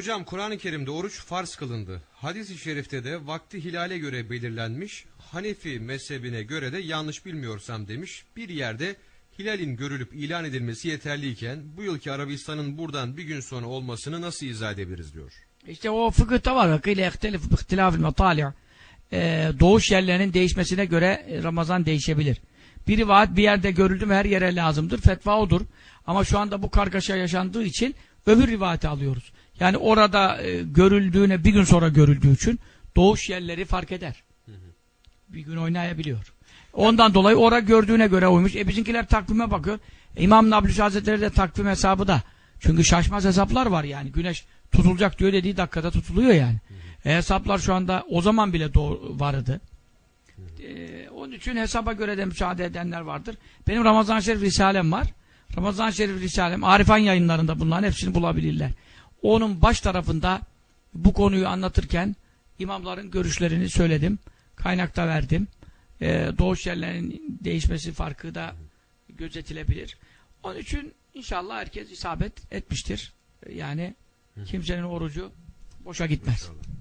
Hocam Kur'an-ı Kerim'de oruç farz kılındı. Hadis-i şerifte de vakti hilale göre belirlenmiş. Hanefi mezhebine göre de yanlış bilmiyorsam demiş. Bir yerde hilalin görülüp ilan edilmesi yeterliyken bu yılki Arabistan'ın buradan bir gün sonra olmasını nasıl izah edebiliriz diyor. İşte o fıkıhta var. Kıyla ihtelif ihtilafil matali' Ee, doğuş yerlerinin değişmesine göre e, Ramazan değişebilir. Bir rivayet bir yerde görüldü mü her yere lazımdır. Fetva odur. Ama şu anda bu kargaşa yaşandığı için öbür rivayeti alıyoruz. Yani orada e, görüldüğüne bir gün sonra görüldüğü için doğuş yerleri fark eder. Bir gün oynayabiliyor. Ondan dolayı ora gördüğüne göre uymuş. E bizimkiler takvime bakıyor. E, İmam Nablus Hazretleri de takvim hesabı da. Çünkü şaşmaz hesaplar var yani. Güneş tutulacak diyor dediği dakikada tutuluyor yani. E, hesaplar şu anda o zaman bile doğru vardı. E, onun için hesaba göre de müsaade edenler vardır. Benim Ramazan Şerif Risalem var. Ramazan Şerif Risalem Arifan yayınlarında bunların hepsini bulabilirler. Onun baş tarafında bu konuyu anlatırken imamların görüşlerini söyledim. Kaynakta verdim. E, doğuş yerlerinin değişmesi farkı da gözetilebilir. Onun için inşallah herkes isabet etmiştir. Yani kimsenin orucu boşa gitmez. İnşallah.